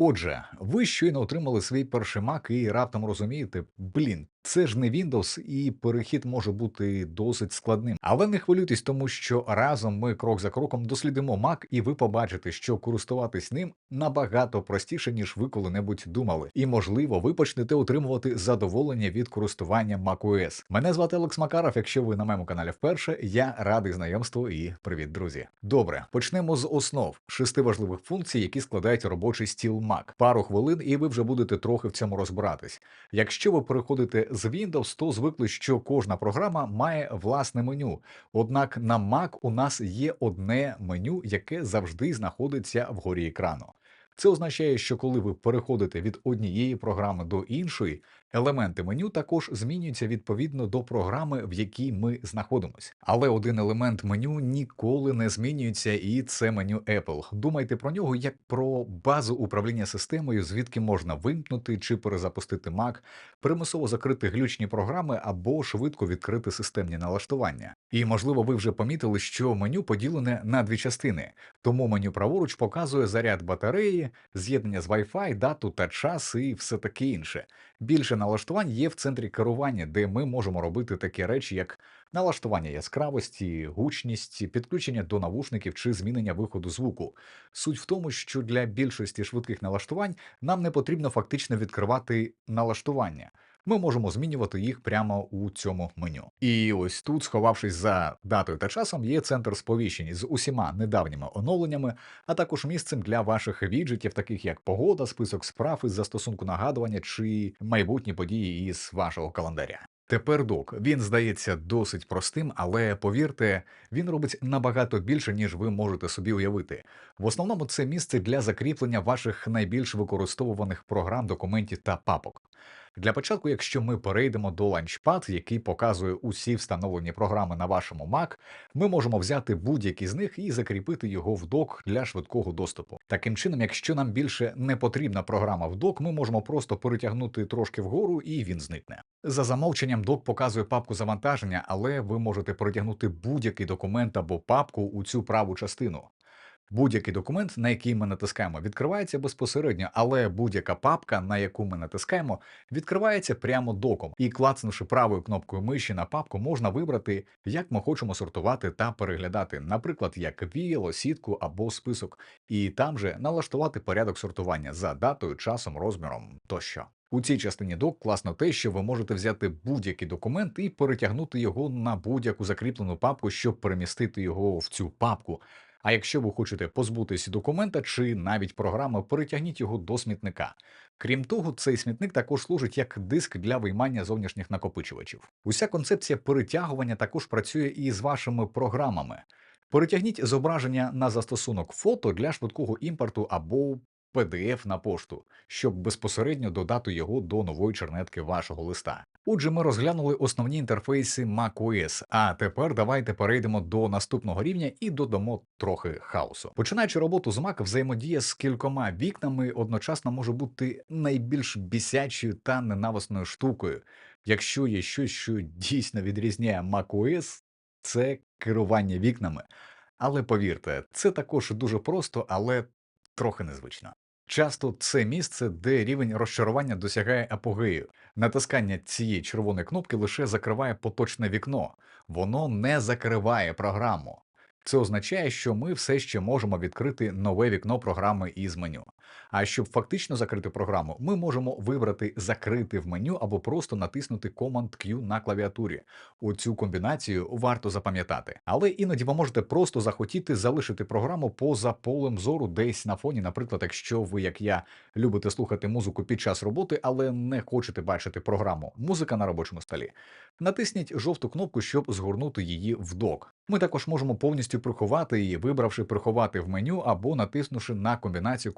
Отже, ви щойно отримали свій перший Mac і раптом розумієте, блін, це ж не Windows, і перехід може бути досить складним. Але не хвилюйтесь, тому що разом ми крок за кроком дослідимо Mac, і ви побачите, що користуватись ним набагато простіше, ніж ви коли-небудь думали. І можливо, ви почнете отримувати задоволення від користування macOS. Мене звати Олекс Макаров. Якщо ви на моєму каналі вперше, я радий знайомству і привіт, друзі. Добре, почнемо з основ шести важливих функцій, які складають робочий стіл Mac. Пару хвилин, і ви вже будете трохи в цьому розбиратись. Якщо ви переходите з Windows, то звикли, що кожна програма має власне меню. Однак на Mac у нас є одне меню, яке завжди знаходиться вгорі екрану. Це означає, що коли ви переходите від однієї програми до іншої, елементи меню також змінюються відповідно до програми, в якій ми знаходимося. Але один елемент меню ніколи не змінюється, і це меню Apple. Думайте про нього як про базу управління системою, звідки можна вимкнути чи перезапустити Mac, примусово закрити глючні програми або швидко відкрити системні налаштування. І можливо, ви вже помітили, що меню поділене на дві частини. Тому меню праворуч показує заряд батареї, з'єднання з Wi-Fi, дату та час і все таке інше. Більше налаштувань є в центрі керування, де ми можемо робити такі речі, як налаштування яскравості, гучність, підключення до навушників чи змінення виходу звуку. Суть в тому, що для більшості швидких налаштувань нам не потрібно фактично відкривати налаштування. Ми можемо змінювати їх прямо у цьому меню. І ось тут, сховавшись за датою та часом, є центр сповіщень з усіма недавніми оновленнями, а також місцем для ваших віджитів, таких як погода, список справ із застосунку нагадування чи майбутні події із вашого календаря. Тепер док він здається досить простим, але повірте, він робить набагато більше, ніж ви можете собі уявити. В основному це місце для закріплення ваших найбільш використовуваних програм, документів та папок. Для початку, якщо ми перейдемо до Launchpad, який показує усі встановлені програми на вашому Mac, ми можемо взяти будь-який з них і закріпити його в док для швидкого доступу. Таким чином, якщо нам більше не потрібна програма в док, ми можемо просто перетягнути трошки вгору і він зникне. За замовченням док показує папку завантаження, але ви можете перетягнути будь-який документ або папку у цю праву частину. Будь-який документ, на який ми натискаємо, відкривається безпосередньо, але будь-яка папка, на яку ми натискаємо, відкривається прямо доком. І клацнувши правою кнопкою миші на папку, можна вибрати, як ми хочемо сортувати та переглядати, наприклад, як віяло, сітку або список, і там же налаштувати порядок сортування за датою, часом, розміром тощо. У цій частині док класно те, що ви можете взяти будь-який документ і перетягнути його на будь-яку закріплену папку, щоб перемістити його в цю папку. А якщо ви хочете позбутися документа чи навіть програми, перетягніть його до смітника. Крім того, цей смітник також служить як диск для виймання зовнішніх накопичувачів. Уся концепція перетягування також працює і з вашими програмами. Перетягніть зображення на застосунок фото для швидкого імпорту або PDF на пошту, щоб безпосередньо додати його до нової чернетки вашого листа. Отже, ми розглянули основні інтерфейси macOS, а тепер давайте перейдемо до наступного рівня і додамо трохи хаосу. Починаючи роботу з Mac, взаємодія з кількома вікнами одночасно може бути найбільш бісячою та ненависною штукою. Якщо є щось, що дійсно відрізняє macOS, це керування вікнами. Але повірте, це також дуже просто, але трохи незвично. Часто це місце, де рівень розчарування досягає апогею. Натискання цієї червоної кнопки лише закриває поточне вікно, воно не закриває програму. Це означає, що ми все ще можемо відкрити нове вікно програми із меню. А щоб фактично закрити програму, ми можемо вибрати закрити в меню або просто натиснути Command-Q на клавіатурі. У цю комбінацію варто запам'ятати. Але іноді ви можете просто захотіти залишити програму поза полем зору десь на фоні, наприклад, якщо ви, як я, любите слухати музику під час роботи, але не хочете бачити програму Музика на робочому столі. Натисніть жовту кнопку, щоб згорнути її в док. Ми також можемо повністю приховати її, вибравши приховати в меню або натиснувши на комбінацію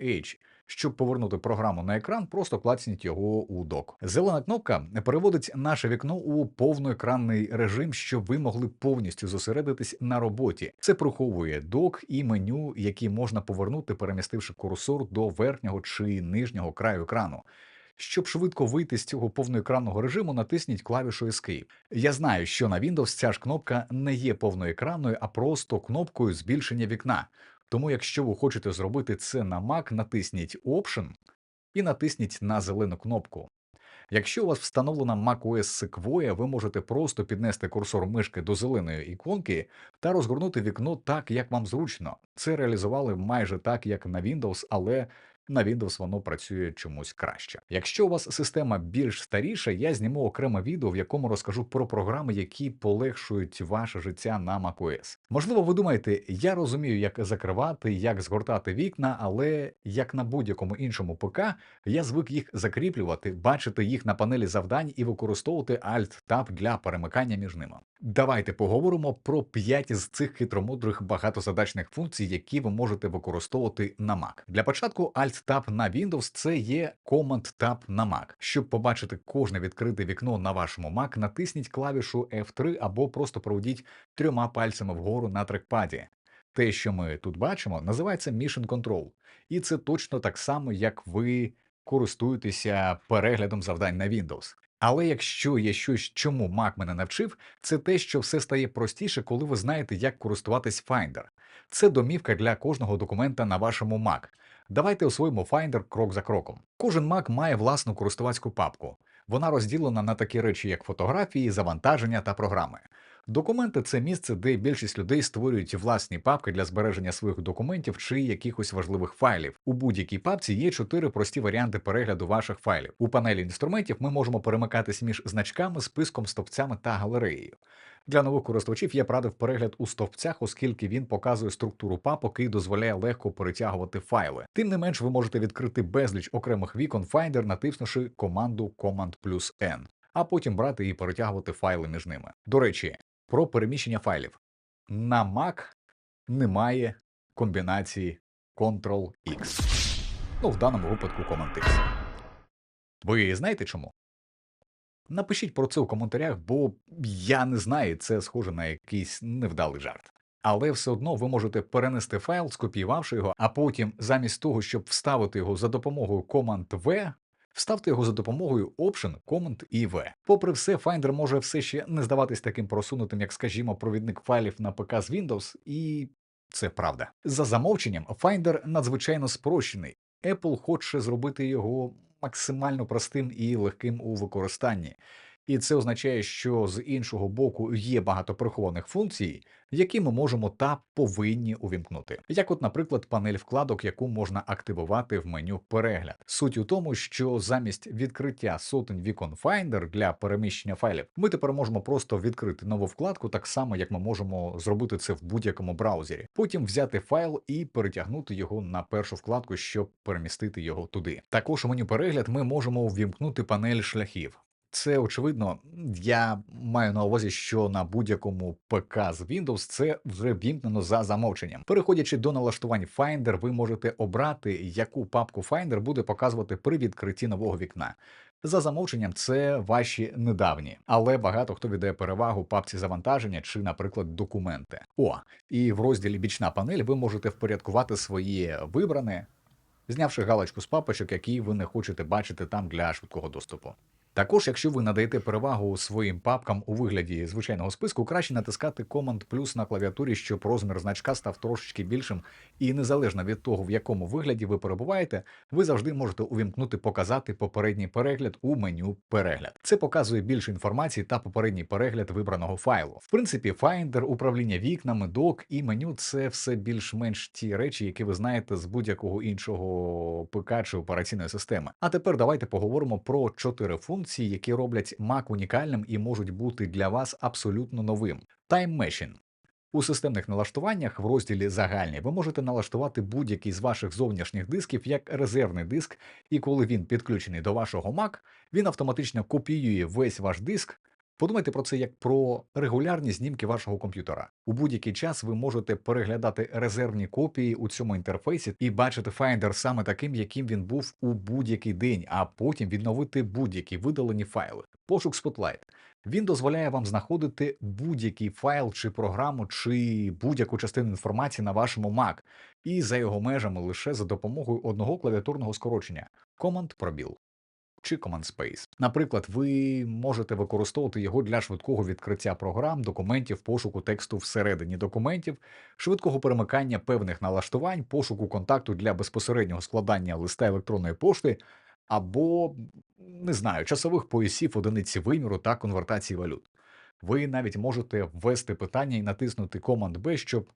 Command-H. Щоб повернути програму на екран, просто клацніть його у док. Зелена кнопка переводить наше вікно у повноекранний режим, щоб ви могли повністю зосередитись на роботі. Це приховує док і меню, які можна повернути, перемістивши курсор до верхнього чи нижнього краю екрану. Щоб швидко вийти з цього повноекранного режиму, натисніть клавішу Escape. Я знаю, що на Windows ця ж кнопка не є повноекранною, а просто кнопкою збільшення вікна. Тому, якщо ви хочете зробити це на Mac, натисніть Option і натисніть на зелену кнопку. Якщо у вас встановлена macOS Sequoia, ви можете просто піднести курсор мишки до зеленої іконки та розгорнути вікно так, як вам зручно. Це реалізували майже так, як на Windows, але на Windows воно працює чомусь краще. Якщо у вас система більш старіша, я зніму окреме відео, в якому розкажу про програми, які полегшують ваше життя на macOS. Можливо, ви думаєте, я розумію, як закривати, як згортати вікна, але як на будь-якому іншому ПК, я звик їх закріплювати, бачити їх на панелі завдань і використовувати Alt-Tab для перемикання між ними. Давайте поговоримо про 5 з цих хитромудрих багатозадачних функцій, які ви можете використовувати на Mac. Для початку Alt-Tab на Windows це є Command-Tab на Mac. Щоб побачити кожне відкрите вікно на вашому Mac, натисніть клавішу F3 або просто проведіть трьома пальцями вгору на трекпаді. Те, що ми тут бачимо, називається Mission Control. І це точно так само, як ви користуєтеся переглядом завдань на Windows. Але якщо є щось, чому Mac мене навчив, це те, що все стає простіше, коли ви знаєте, як користуватись Finder. Це домівка для кожного документа на вашому Mac. Давайте освоїмо Finder крок за кроком. Кожен Mac має власну користувацьку папку. Вона розділена на такі речі, як фотографії, завантаження та програми. Документи це місце, де більшість людей створюють власні папки для збереження своїх документів чи якихось важливих файлів. У будь-якій папці є чотири прості варіанти перегляду ваших файлів. У панелі інструментів ми можемо перемикатись між значками, списком, стовпцями та галереєю. Для нових користувачів я порадив перегляд у стовпцях, оскільки він показує структуру папок і дозволяє легко перетягувати файли. Тим не менш, ви можете відкрити безліч окремих вікон Finder, натиснувши команду Command плюс N, а потім брати і перетягувати файли між ними. До речі, про переміщення файлів. На Mac немає комбінації Ctrl-X. Ну, в даному випадку Command-X. Ви знаєте чому? Напишіть про це у коментарях, бо я не знаю, це схоже на якийсь невдалий жарт. Але все одно ви можете перенести файл, скопіювавши його, а потім, замість того, щоб вставити його за допомогою Command-V, вставте його за допомогою Option, Command і V. Попри все, Finder може все ще не здаватись таким просунутим, як, скажімо, провідник файлів на ПК з Windows, і це правда. За замовченням, Finder надзвичайно спрощений. Apple хоче зробити його максимально простим і легким у використанні. І це означає, що з іншого боку є багато прихованих функцій, які ми можемо та повинні увімкнути. Як, от, наприклад, панель вкладок, яку можна активувати в меню перегляд. Суть у тому, що замість відкриття сотень вікон Finder для переміщення файлів, ми тепер можемо просто відкрити нову вкладку, так само як ми можемо зробити це в будь-якому браузері. Потім взяти файл і перетягнути його на першу вкладку, щоб перемістити його туди. Також у меню перегляд ми можемо увімкнути панель шляхів. Це очевидно, я маю на увазі, що на будь-якому ПК з Windows це вже вімкнено за замовченням. Переходячи до налаштувань Finder, ви можете обрати, яку папку Finder буде показувати при відкритті нового вікна. За замовченням, це ваші недавні, але багато хто віддає перевагу папці завантаження чи, наприклад, документи. О, і в розділі Бічна панель ви можете впорядкувати своє вибране, знявши галочку з папочок, які ви не хочете бачити там для швидкого доступу. Також, якщо ви надаєте перевагу своїм папкам у вигляді звичайного списку, краще натискати Command плюс на клавіатурі, щоб розмір значка став трошечки більшим, і незалежно від того, в якому вигляді ви перебуваєте, ви завжди можете увімкнути показати попередній перегляд у меню перегляд. Це показує більше інформації та попередній перегляд вибраного файлу. В принципі, Finder, управління вікнами, док і меню це все більш-менш ті речі, які ви знаєте з будь-якого іншого ПК чи операційної системи. А тепер давайте поговоримо про чотири функції функції, які роблять Mac унікальним і можуть бути для вас абсолютно новим. Time Machine. У системних налаштуваннях в розділі Загальні ви можете налаштувати будь-який з ваших зовнішніх дисків як резервний диск, і коли він підключений до вашого Mac, він автоматично копіює весь ваш диск. Подумайте про це як про регулярні знімки вашого комп'ютера. У будь-який час ви можете переглядати резервні копії у цьому інтерфейсі і бачити Finder саме таким, яким він був у будь-який день, а потім відновити будь-які видалені файли. Пошук Spotlight. Він дозволяє вам знаходити будь-який файл чи програму, чи будь-яку частину інформації на вашому Mac, і за його межами лише за допомогою одного клавіатурного скорочення Command пробіл. Чи Command Space. Наприклад, ви можете використовувати його для швидкого відкриття програм, документів, пошуку тексту всередині документів, швидкого перемикання певних налаштувань, пошуку контакту для безпосереднього складання листа електронної пошти або не знаю, часових поясів одиниці виміру та конвертації валют. Ви навіть можете ввести питання і натиснути Command B, щоб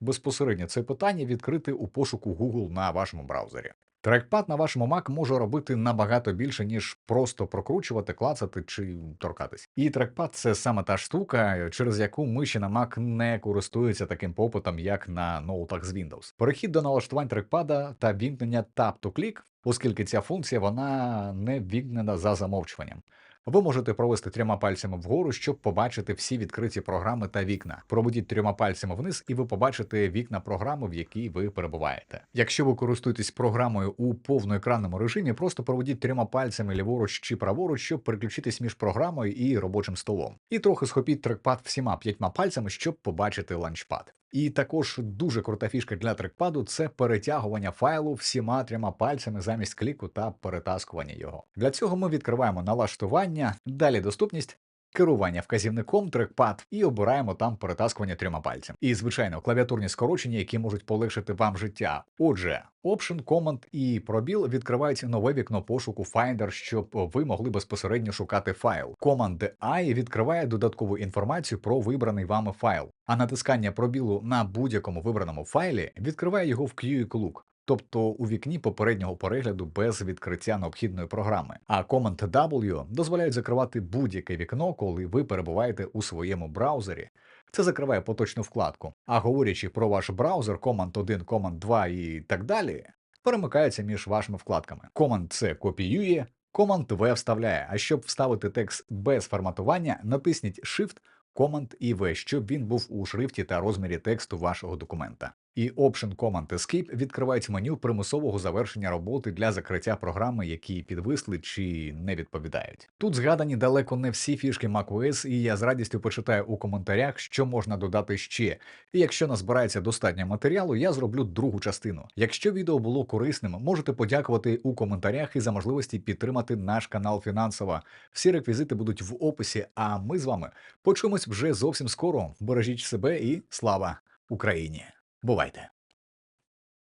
безпосередньо це питання відкрити у пошуку Google на вашому браузері. Трекпад на вашому Mac може робити набагато більше, ніж просто прокручувати, клацати чи торкатись. І трекпад це саме та штука, через яку миші на Mac не користуються таким попитом, як на ноутах з Windows. Перехід до налаштувань трекпада та вімкнення Tap to Click, оскільки ця функція вона не вімкнена за замовчуванням. Ви можете провести трьома пальцями вгору, щоб побачити всі відкриті програми та вікна. Проведіть трьома пальцями вниз, і ви побачите вікна програми, в якій ви перебуваєте. Якщо ви користуєтесь програмою у повноекранному режимі, просто проведіть трьома пальцями ліворуч чи праворуч, щоб переключитись між програмою і робочим столом. І трохи схопіть трекпад всіма п'ятьма пальцями, щоб побачити ланчпад. І також дуже крута фішка для трекпаду це перетягування файлу всіма трьома пальцями замість кліку та перетаскування його. Для цього ми відкриваємо налаштування, далі доступність. Керування вказівником, трекпад і обираємо там перетаскування трьома пальцями. І, звичайно, клавіатурні скорочення, які можуть полегшити вам життя. Отже, Option, Command і пробіл відкривають нове вікно пошуку Finder, щоб ви могли безпосередньо шукати файл. Command I відкриває додаткову інформацію про вибраний вами файл, а натискання пробілу на будь-якому вибраному файлі відкриває його в Quick Look. Тобто у вікні попереднього перегляду без відкриття необхідної програми. А Command W дозволяють закривати будь-яке вікно, коли ви перебуваєте у своєму браузері. Це закриває поточну вкладку. А говорячи про ваш браузер, Command 1, Command 2 і так далі, перемикаються між вашими вкладками. Command C копіює, Command V вставляє. А щоб вставити текст без форматування, натисніть Shift, Command і V, щоб він був у шрифті та розмірі тексту вашого документа. І Option Command Escape відкривають меню примусового завершення роботи для закриття програми, які підвисли чи не відповідають. Тут згадані далеко не всі фішки macOS, і я з радістю почитаю у коментарях, що можна додати ще. І якщо назбирається достатньо матеріалу, я зроблю другу частину. Якщо відео було корисним, можете подякувати у коментарях і за можливості підтримати наш канал фінансово. Всі реквізити будуть в описі. А ми з вами почуємось вже зовсім скоро. Бережіть себе і слава Україні! Бувайте!